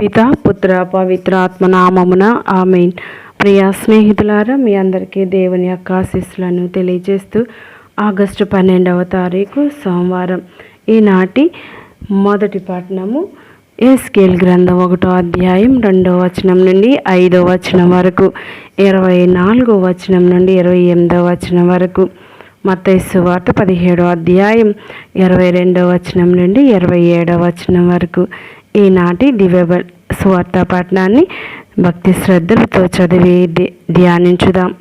పిత పుత్ర పవిత్ర ఆత్మనామమున ఆమెన్. ప్రియ స్నేహితులారా మీ అందరికీ దేవుని యొక్క ఆశీస్సులను తెలియజేస్తూ ఆగస్టు పన్నెండవ తారీఖు సోమవారం ఈనాటి మొదటి పట్టణము ఏస్కేల్ గ్రంథం ఒకటో అధ్యాయం రెండో వచనం నుండి ఐదో వచనం వరకు ఇరవై నాలుగో వచనం నుండి ఇరవై ఎనిమిదో వచనం వరకు మతైసు వార్త పదిహేడో అధ్యాయం ఇరవై రెండో వచనం నుండి ఇరవై ఏడో వచనం వరకు ఈనాటి దివ్యబల్ బ- భక్తి శ్రద్ధలతో చదివి ధ్యానించుదాం.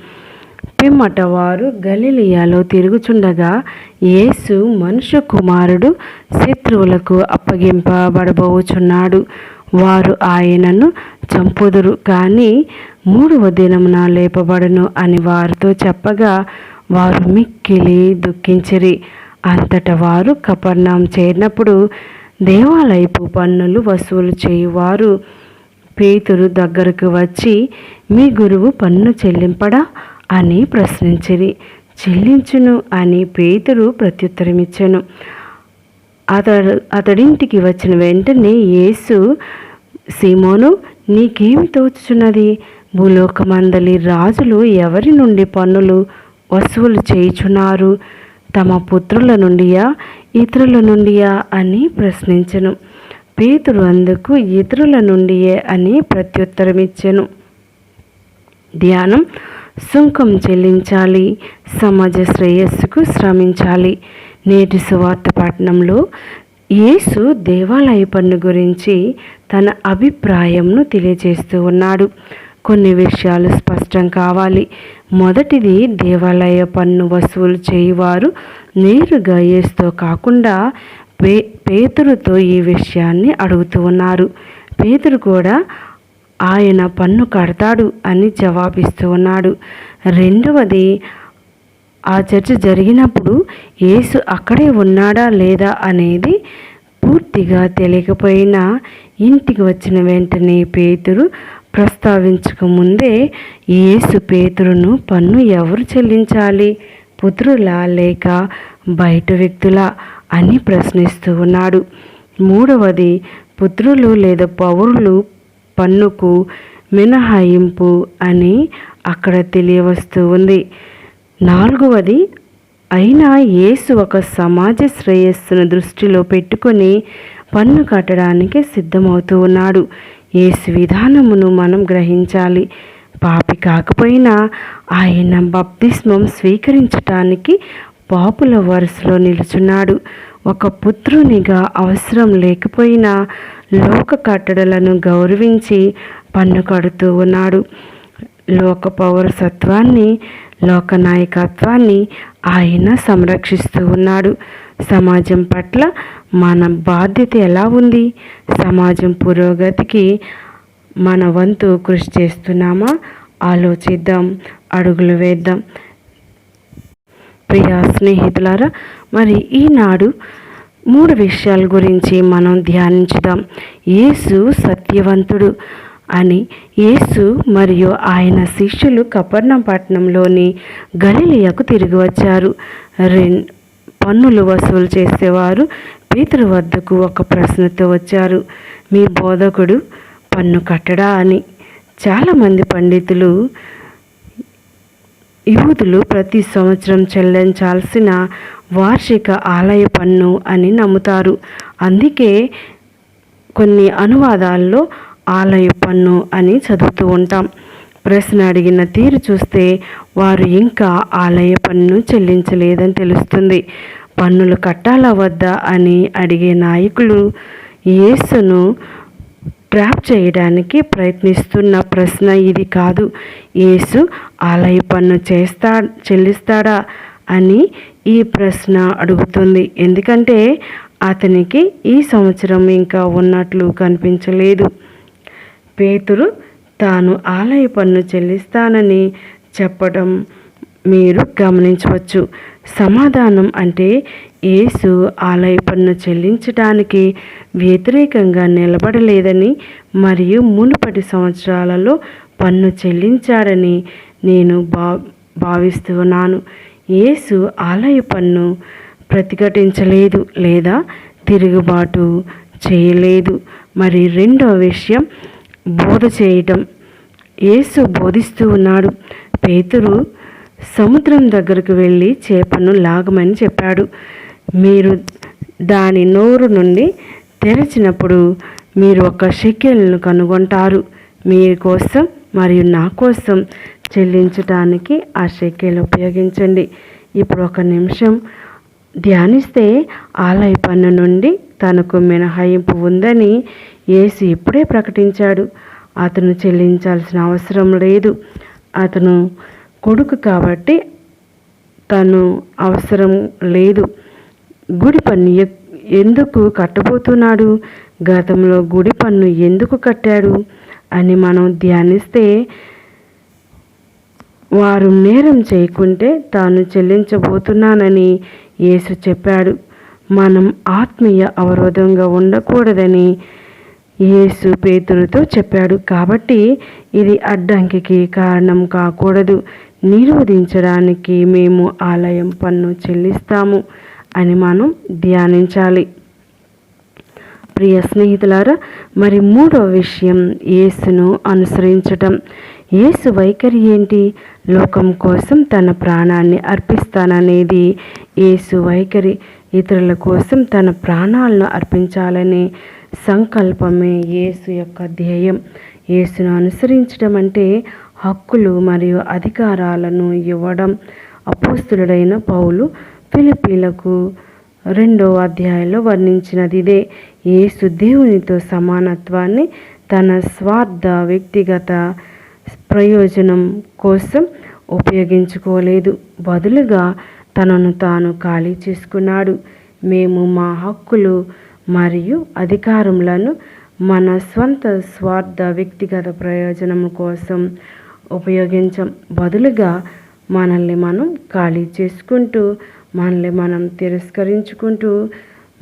పిమ్మట వారు గలిలియాలో తిరుగుచుండగా యేసు మనుష్య కుమారుడు శత్రువులకు అప్పగింపబడబోచున్నాడు. వారు ఆయనను చంపుదురు కానీ మూడవ దినమున లేపబడను అని వారితో చెప్పగా వారు మిక్కిలి దుఃఖించిరి. అంతట వారు కపర్ణం చేరినప్పుడు దేవాలయపు పన్నులు వసూలు చేయువారు. పేతురు దగ్గరకు వచ్చి మీ గురువు పన్ను చెల్లింపడా? అని ప్రశ్నించిరి. చెల్లించును అని పేతురు ప్రత్యుత్తరమిచ్చాను. అతడు అతడింటికి వచ్చిన వెంటనే యేసు సీమోను నీకేమి తోచుచున్నది? భూలోకమందలి రాజులు ఎవరి నుండి పన్నులు వసూలు చేయుచున్నారు? తమ పుత్రుల నుండియా ఇతరుల నుండియా అని ప్రశ్నించెను. పేతురు అందుకు ఇతరుల నుండియే అని ప్రత్యుత్తరమిచ్చెను. ధ్యానం సుంకం చెల్లించాలి సమాజ శ్రేయస్సుకు శ్రమించాలి. నేటి సువార్త పట్టణంలో యేసు దేవాలయ పన్ను గురించి తన అభిప్రాయంను తెలియజేస్తూ ఉన్నాడు. కొన్ని విషయాలు స్పష్టం కావాలి. మొదటిది దేవాలయ పన్ను వసూలు చేయువారు నేరుగా ఏస్తో కాకుండా పే పేతురుతో ఈ విషయాన్ని అడుగుతూ ఉన్నారు. పేతురు కూడా ఆయన పన్ను కడతాడు అని జవాబిస్తూ ఉన్నాడు. రెండవది ఆ చర్చ జరిగినప్పుడు యేసు అక్కడే ఉన్నాడా లేదా అనేది పూర్తిగా తెలియకపోయినా ఇంటికి వచ్చిన వెంటనే పేతురు ప్రస్తావించక ముందే యేసు పేతురును పన్ను ఎవరు చెల్లించాలి? పుత్రులా లేక బయట వ్యక్తులా అని ప్రశ్నిస్తూ ఉన్నాడు. మూడవది పుత్రులు లేదా పౌరులు పన్నుకు మినహాయింపు అని అక్కడ తెలియవస్తూ ఉంది. నాలుగవది అయినా యేసు ఒక సమాజ శ్రేయస్సును దృష్టిలో పెట్టుకొని పన్ను కట్టడానికి సిద్ధమవుతూ ఉన్నాడు. ఏసు విధానమును మనం గ్రహించాలి. పాపి కాకపోయినా ఆయన బప్తిస్మం స్వీకరించటానికి పాపుల వరుసలో నిలుచున్నాడు. ఒక పుత్రునిగా అవసరం లేకపోయినా లోక కట్టడలను గౌరవించి పన్ను కడుతూ ఉన్నాడు. లోక పౌరసత్వాన్ని లోకనాయకత్వాన్ని ఆయన సంరక్షిస్తూ ఉన్నాడు. సమాజం పట్ల మన బాధ్యత ఎలా ఉంది? సమాజం పురోగతికి మన వంతు కృషి చేస్తున్నామా? ఆలోచిద్దాం అడుగులు వేద్దాం. ప్రియా స్నేహితులారా మరి ఈనాడు మూడు విషయాల గురించి మనం ధ్యానించుదాం. యేసు సత్యవంతుడు. అని యేసు మరియు ఆయన శిష్యులు కపర్ణపట్నంలోని గలిలియకు తిరిగి వచ్చారు. రెన్ పన్నులు వసూలు చేసేవారు పేతురు వద్దకు ఒక ప్రశ్నతో వచ్చారు. మీ బోధకుడు పన్ను కట్టడా అని. చాలామంది పండితులు యూదులు ప్రతి సంవత్సరం చెల్లించాల్సిన వార్షిక ఆలయ పన్ను అని నమ్ముతారు. అందుకే కొన్ని అనువాదాల్లో ఆలయ పన్ను అని చదువుతూ ఉంటాం. ప్రశ్న అడిగిన తీరు చూస్తే వారు ఇంకా ఆలయ పన్ను చెల్లించలేదని తెలుస్తుంది. పన్నులు కట్టాలా వద్దా అని అడిగే నాయకులు యేసును ట్రాప్ చేయడానికి ప్రయత్నిస్తున్న ప్రశ్న ఇది కాదు. యేసు ఆలయ పన్ను చేస్తా చెల్లిస్తాడా అని ఈ ప్రశ్న అడుగుతుంది. ఎందుకంటే అతనికి ఈ సంవత్సరం ఇంకా ఉన్నట్లు కనిపించలేదు. పేతురు తాను ఆలయ పన్ను చెల్లిస్తానని చెప్పడం మీరు గమనించవచ్చు. సమాధానం అంటే యేసు ఆలయ పన్ను చెల్లించడానికి వ్యతిరేకంగా నిలబడలేదని మరియు మునుపటి సంవత్సరాలలో పన్ను చెల్లించాడని నేను భా భావిస్తున్నాను యేసు ఆలయ పన్ను ప్రతిఘటించలేదు లేదా తిరుగుబాటు చేయలేదు. మరి రెండవ విషయం బోధ చేయటం యేసు బోధిస్తూ ఉన్నాడు. పేతురు సముద్రం దగ్గరకు వెళ్ళి చేపను లాగమని చెప్పాడు. మీరు దాని నోరు నుండి తెరచినప్పుడు మీరు ఒక షెకెల్ను కనుగొంటారు. మీ కోసం మరియు నా కోసం చెల్లించటానికి ఆ షెకెల్ ఉపయోగించండి. ఇప్పుడు ఒక నిమిషం. ధ్యానిస్తే ఆలయ పన్ను నుండి తనకు మినహాయింపు ఉందని యేసు ఇప్పుడే ప్రకటించాడు. అతను చెల్లించాల్సిన అవసరం లేదు. అతను కొడుకు కాబట్టి తను అవసరం లేదు. గుడి పన్ను ఎందుకు కట్టబోతున్నాడు? గతంలో గుడి పన్ను ఎందుకు కట్టాడు? అని మనం ధ్యానిస్తే వారు నేరం చేయకుంటే తాను చెల్లించబోతున్నానని యేసు చెప్పాడు. మనం ఆత్మీయ అవరోధంగా ఉండకూడదని యేసు పేతురుతో చెప్పాడు. కాబట్టి ఇది అడ్డంకికి కారణం కాకూడదు. నిరోధించడానికి మేము ఆలయం పన్ను చెల్లిస్తాము అని మనం ధ్యానించాలి. ప్రియ స్నేహితులారా మరి మూడో విషయం యేసును అనుసరించటం. యేసు వైఖరి ఏంటి? లోకం కోసం తన ప్రాణాన్ని అర్పిస్తాననేది యేసు వైఖరి. ఇతరుల కోసం తన ప్రాణాలను అర్పించాలనే సంకల్పమే యేసు యొక్క ధ్యేయం. యేసును అనుసరించడం అంటే హక్కులు మరియు అధికారాలను ఇవ్వడం. అపోస్తుడైన పౌలు ఫిలిపీలకు రెండో అధ్యాయంలో వర్ణించినది ఇదే. యేసు దేవునితో సమానత్వాన్ని తన స్వార్థ వ్యక్తిగత ప్రయోజనం కోసం ఉపయోగించుకోలేదు. బదులుగా తనను తాను ఖాళీ చేసుకున్నాడు. మేము మా హక్కులు మరియు అధికారములను మన స్వంత స్వార్థ వ్యక్తిగత ప్రయోజనం కోసం ఉపయోగించం. బదులుగా మనల్ని మనం ఖాళీ చేసుకుంటూ మనల్ని మనం తిరస్కరించుకుంటూ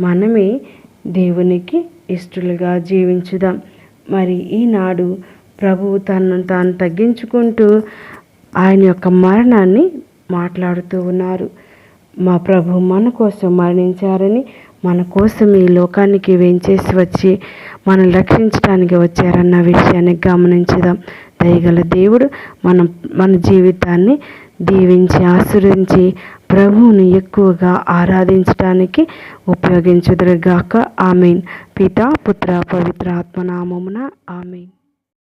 మనమే దేవునికి ఇష్టలుగా జీవించుదాం. మరి ఈనాడు ప్రభువు తనను తాను తగ్గించుకుంటూ ఆయన యొక్క మరణాన్ని మాట్లాడుతూ ఉన్నారు. మా ప్రభు మన కోసం మరణించారని మన కోసం ఈ లోకానికి వెంచేసి వచ్చి మనం రక్షించడానికి వచ్చారన్న విషయాన్ని గమనించుదాం. దయగల దేవుడు మన మన జీవితాన్ని దీవించి ఆశ్రయించి ప్రభువుని ఎక్కువగా ఆరాధించడానికి ఉపయోగించుదురుగాక. ఆమెన్. పిత పుత్ర పవిత్ర ఆత్మనామమున ఆమెన్.